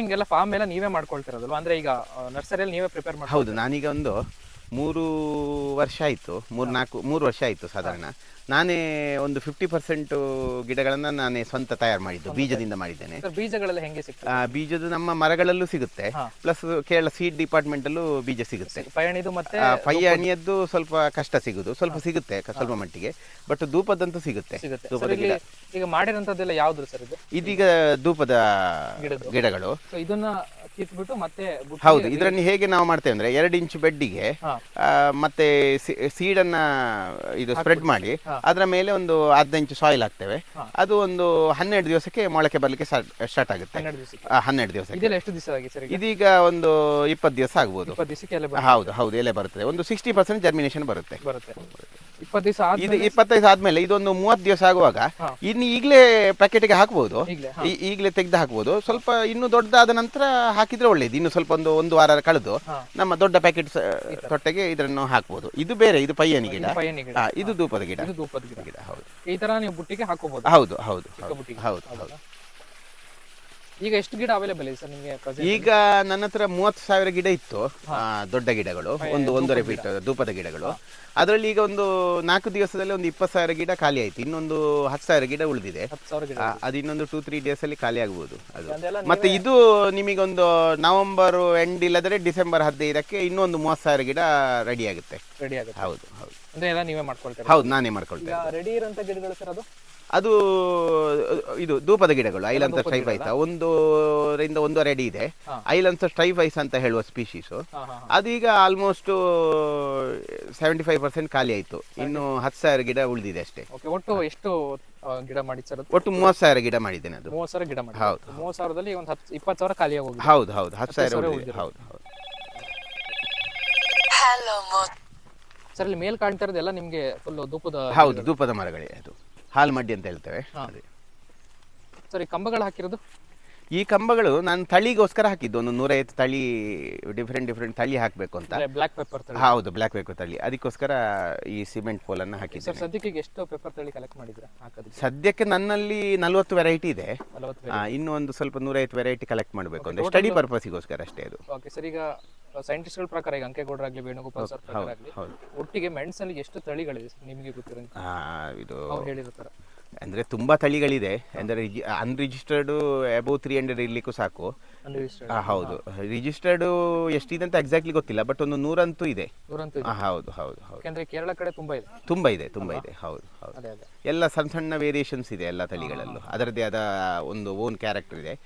ಹಿಂಗೆಲ್ಲ ಫಾರ್ಮ್ ಎಲ್ಲ ನೀವೇ ಮಾಡ್ಕೊಳ್ತಿರೋದಲ್ವಾ? ಅಂದ್ರೆ ಈಗ ನರ್ಸರಿಯಲ್ಲಿ ನೀವೇ ಪ್ರಿಪೇರ್ ಮಾಡಿ ಹೌದು, ನಾನೀಗ ಒಂದು ಮೂರು ವರ್ಷ ಆಯಿತು. ಮೂರು ನಾಲ್ಕು ಮೂರು ವರ್ಷ ಆಯಿತು ಸಾಧಾರಣ. ನಾನೇ ಒಂದು ಫಿಫ್ಟಿ ಪರ್ಸೆಂಟ್ ಗಿಡಗಳನ್ನು ನಾನೇ ಸ್ವಂತ ತಯಾರು ಮಾಡಿದ್ದು ಬೀಜದಿಂದ ಮಾಡಿದ್ದೇನೆ. ಸರ್ ಬೀಜಗಳೆಲ್ಲ ಹೆಂಗೆ ಸಿಗ್ತದೆ? ಆ, ಬೀಜದ್ದು ನಮ್ಮ ಮರಗಳಲ್ಲೂ ಸಿಗುತ್ತೆ. ಹಾ. ಪ್ಲಸ್ ಕೇರಳ ಸೀಡ್ ಡಿಪಾರ್ಟ್ಮೆಂಟಲ್ಲೂ ಬೀಜ ಸಿಗುತ್ತೆ. ಪಯಣಿದು ಮತ್ತೆ ಆ, ಸ್ವಲ್ಪ ಕಷ್ಟ ಸಿಗುದು. ಸ್ವಲ್ಪ ಸಿಗುತ್ತೆ ಕ- ಸ್ವಲ್ಪ ಮಟ್ಟಿಗೆ. ಬಟ್ ಧೂಪದಂತೂ ಸಿಗುತ್ತೆ. ಸಿಗುತ್ತೆ. ಧೂಪದ ಸರ್ ಇಲ್ಲಿ ಗಿಡ. ಈಗ ಮಾಡಿರೋಂಥದ್ದೆಲ್ಲ ಯಾವ್ದು ಸರ್ ಇದು? ಇದೀಗ ಧೂಪದ ಗಿಡಗಳು. ಸೊ ಇದನ್ನ ಕಿತ್ಬಿಟ್ಟು ಮತ್ತೆ ಹೌದು ಇದರಲ್ಲಿ ಹೇಗೆ ನಾವು ಮಾಡ್ತೇವೆ ಅಂದ್ರೆ ಎರಡು ಇಂಚು ಬೆಡ್ಡಿಗೆ ಹಾ. ಆ, ಮತ್ತೆ ಸೀಡನ್ನ ಇದು ಸ್ಪ್ರೆಡ್ ಮಾಡಿ ಹಾ. ಅದರ ಮೇಲೆ ಒಂದು ಅರ್ಧ ಇಂಚು ಸಾಯಿಲ್ ಹಾಕ್ತೇವೆ. ಹಾ. ಅದು ಒಂದು ಹನ್ನೆರಡು ದಿವಸಕ್ಕೆ ಮೊಳಕೆ ಬರಲಿಕ್ಕೆ ಸ್ಟಾರ್ಟ್ ಆಗುತ್ತೆ. ಹನ್ನೆರಡು ದಿವಸಕ್ಕೆ. ಆ, ಹನ್ನೆರಡು ದಿವಸಕ್ಕೆ. ಇದೆಲ್ಲ ಎಷ್ಟು ದಿವಸ ಆಗಿ ಸರ್ ಈಗ? ಇದೀಗ ಒಂದು ಇಪ್ಪತ್ತು ದಿವಸ ಆಗ್ಬೋದು. ಇಪ್ಪತ್ತು ದಿವಸಕ್ಕೆ ಎಲ್ಲ ಹೌದು ಹೌದು ಎಲೆ ಬರುತ್ತೆ ಒಂದು ಸಿಕ್ಸ್ಟಿ ಪರ್ಸೆಂಟ್ ಜರ್ಮಿನೇಷನ್ ಬರುತ್ತೆ. ಬರುತ್ತೆ. ಇಪ್ಪತ್ತು ದಿವಸ ಇದು ಇಪ್ಪತ್ತೈದು ಆದ್ಮೇಲೆ ಇದೊಂದು ಮೂವತ್ತು ದಿವಸ ಆಗುವಾಗ. ಇನ್ನು ಈಗಲೇ ಪ್ಯಾಕೆಟ್ಗೆ ಹಾಕ್ಬೋದು. ಈಗಲೇ ತೆಗೆದು ಹಾಕ್ಬೋದು. ಸ್ವಲ್ಪ ಇನ್ನು ದೊಡ್ಡದಾದ ನಂತರ ಹಾಕಿದ್ರೆ ಒಳ್ಳೇದು. ಇನ್ನು ಸ್ವಲ್ಪ ಒಂದು ಒಂದು ವಾರ ಕಳೆದು ನಮ್ಮ ದೊಡ್ಡ ಪ್ಯಾಕೆಟ್ ತೊಟ್ಟೆಗೆ ಇದನ್ನು ಹಾಕ್ಬೋದು. ಇದು ಬೇರೆ ಇದು ಪಯ್ಯನಿ ಗಿಡ. ಇದು ಧೂಪದ ಗಿಡ. ಧೂಪದ ಗಿಡ. ಹೌದು. ಈ ತರ ನೀವು ಬುಟ್ಟಿಗೆ ಹಾಕೋಬಹುದು ಹೌದು ಹೌದು ಹೌದು ಹೌದು ಹೌದು. ಹೌದಾ? ಈಗ ಎಷ್ಟು ಗಿಡ ಅವೈಲೇಬಲ್ ಇದೆ ಸರ್ ನಿಮಗೆ ಈಗ ನನ್ನ ಹತ್ರ ಮೂವತ್ತು ಸಾವಿರ ಗಿಡ ಇತ್ತು. ಆ, ದೊಡ್ಡ ಗಿಡಗಳು. ಒಂದು ಒಂದೂವರೆ ಫೀಟ್ ಧೂಪದ ಗಿಡಗಳು. ಅದರಲ್ಲಿ ಈಗ ಒಂದು ನಾಲ್ಕು ದಿವಸದಲ್ಲಿ ಒಂದು ಇಪ್ಪತ್ತು ಸಾವಿರ ಗಿಡ ಖಾಲಿ ಆಯ್ತು. ಇನ್ನೊಂದು ಹತ್ತು ಸಾವಿರ ಗಿಡ ಉಳಿದಿದೆ. ಹತ್ತು ಸಾವಿರ ಗಿಡ ಅದು ಇನ್ನೊಂದು ಟೂ ತ್ರೀ ಡೇಸ್ ಅಲ್ಲಿ ಖಾಲಿ ಆಗ್ಬೋದು ಅದು. ಅದೆಲ್ಲ ಮತ್ತೆ ಇದು ನಿಮಗೊಂದು ನವೆಂಬರ್ ಎಂಡ್ ಇಲ್ಲದ್ರೆ ಡಿಸೆಂಬರ್ ಹದಿನೈದಕ್ಕೆ ಇನ್ನೊಂದು ಮೂವತ್ತು ಸಾವಿರ ಗಿಡ ರೆಡಿ ಆಗುತ್ತೆ. ರೆಡಿ ಆಗುತ್ತೆ. ಹೌದು ಹೌದು. ಅಂದ್ರೆ ಎಲ್ಲ ನೀವೇ ಮಾಡ್ಕೊಳ್ತೀರಾ? ಹೌದು ನಾನೇ ಮಾಡ್ಕೊಳ್ತೇನೆ ಈಗ ರೆಡಿ ಇರೋಂಥ ಗಿಡಗಳು ಸರ್ ಅದು? ಅದು ಇದು ಧೂಪದ ಗಿಡಗಳು ಐಲಂತ ಸ್ಟ್ರೈಫ್ ಒಂದು ಒಂದೂರಿಂದ ಒಂದೂವರೆ ಅಡಿ ಇದೆ. ಐಲಂತ ಸ್ಟ್ರೈಫೈಸ್ ಅಂತ ಹೇಳುವ ಸ್ಪೀಶೀಸು ಅದೀಗ ಆಲ್ಮೋಸ್ಟ್ ಸೆವೆಂಟಿ ಫೈವ್ ಪರ್ಸೆಂಟ್ ಖಾಲಿ ಆಯಿತು. ಇನ್ನು ಹತ್ತು ಸಾವಿರ ಗಿಡ ಉಳಿದಿದೆ ಅಷ್ಟೇ. ಓಕೆ ಒಟ್ಟು ಎಷ್ಟು ಗಿಡ ಮಾಡಿ ಸರ್ ಒಟ್ಟು ಮೂವತ್ತು ಸಾವಿರ ಗಿಡ ಮಾಡಿದ್ದೇನೆ ಅದು. ಮೂವತ್ತು ಸಾವಿರ ಗಿಡ ಮಾಡಿ ಹೌದು. ಮೂವತ್ತು ಸಾವಿರದಲ್ಲಿ ಒಂದು ಹತ್ತು ಇಪ್ಪತ್ತು ಸಾವಿರ ಖಾಲಿ ಆಗೋದು ಹೌದು ಹೌದು. ಹತ್ತು ಸಾವಿರ ಸಾವಿರ ಹೌದು ಹೌದು. ಸರ್ ಇಲ್ಲಿ ಮೇಲ್ ಕಾಣ್ತಾ ಇರೋದೆಲ್ಲ ನಿಮಗೆ ಫುಲ್ ಧೂಪದ ಹೌದು ಧೂಪದ ಮರಗಳೇ ಅದು. ಹಾಲು ಮಡ್ಡಿ ಅಂತ ಹೇಳ್ತೇವೆ. ಸರಿ ಅದೇ. ಸರ್ ಕಂಬಗಳು ಹಾಕಿರೋದು? ಈ ಕಂಬಗಳು ನಾನು ತಳಿಗೋಸ್ಕರ ಹಾಕಿದ್ದು. ಒಂದು ನೂರೈವತ್ತು ತಳಿ ಡಿಫ್ರೆಂಟ್ ಡಿಫ್ರೆಂಟ್ ತಳಿ ಹಾಕಬೇಕು ಅಂತ. ಬ್ಲಾಕ್ ಪೇಪರ್ ತಳಿ. ಹೌದು ಬ್ಲ್ಯಾಕ್ ಬೇಕು ತಳಿ. ಅದಕ್ಕೋಸ್ಕರ ಈ ಸಿಮೆಂಟ್ ಪೋಲನ್ನು ಸರ್ ಹಾಕಿದ್ದೇನೆ. ಸದ್ಯಕ್ಕೆ ಈಗ ಎಷ್ಟು ಪೇಪರ್ ತಳಿ ಕಲೆಕ್ಟ್ ಮಾಡಿದ್ರ ಹಾಕೋದು ಸದ್ಯಕ್ಕೆ ನನ್ನಲ್ಲಿ ನಲವತ್ತು ವೆರೈಟಿ ಇದೆ. ನಲವತ್ತು ಆ, ಇನ್ನೂ ಒಂದು ಸ್ವಲ್ಪ ನೂರೈವತ್ತು ವೆರೈಟಿ ಕಲೆಕ್ಟ್ ಮಾಡಬೇಕು ಅಂದ್ರೆ ಸ್ಟಡಿ ಪರ್ಪಸ್ಗೋಸ್ಕರ ಅಷ್ಟೇ ಅದು. ಓಕೆ ಸರ್ ಈಗ ಸೈಂಟಿಸ್ಟ್ಗಳ ಪ್ರಕಾರ ಈಗ ಅಂಕೇಗೌಡರಾಗ್ಲಿ ವೇಣುಗೋಪಾಲ್ ಸರ್ ಪ್ರಕಾರ ಆಗಲಿ ಒಟ್ಟಿಗೆ ಮೆಣಸಲ್ಲಿ ಎಷ್ಟು ತಳಿಗಳಿದೆ ಸರ್ ನಿಮಗೆ ಗೊತ್ತಿರೋ ಇದು ಅವ್ರು ಹೇಳಿರೋ ಥರ ಅಂದ್ರೆ ತುಂಬಾ ತಳಿಗಳಿದೆ. ಅಂದ್ರೆ ಅನ್ರಿಜಿಸ್ಟರ್ಡ್ ಅಬೌವ್ ತ್ರೀ ಹಂಡ್ರೆಡ್ ಇರ್ಲಿಕ್ಕೂ ಸಾಕು. ಹೌದು. ರಿಜಿಸ್ಟರ್ಡ್ ಎಷ್ಟಿದೆ ಅಂತ ಎಕ್ಸಾಕ್ಟ್ಲಿ ಗೊತ್ತಿಲ್ಲ ಬಟ್ ಒಂದು ನೂರಂತೂ ಇದೆ. ಹೌದು ಹೌದು ಹೌದು. ಯಾಕಂದ್ರೆ ಕೇರಳ ಕಡೆ ತುಂಬಾ ಇದೆ. ತುಂಬಾ ಇದೆ ತುಂಬಾ ಇದೆ. ಹೌದು ಹೌದು. ಎಲ್ಲ ಸಣ್ಣ ಸಣ್ಣ ವೇರಿಯೇಷನ್ಸ್ ಇದೆ ಎಲ್ಲ ತಳಿಗಳಲ್ಲೂ. ಅದರದ್ದೇ ಆದ ಒಂದು ಓನ್ ಕ್ಯಾರೆಕ್ಟರ್ ಇದೆ.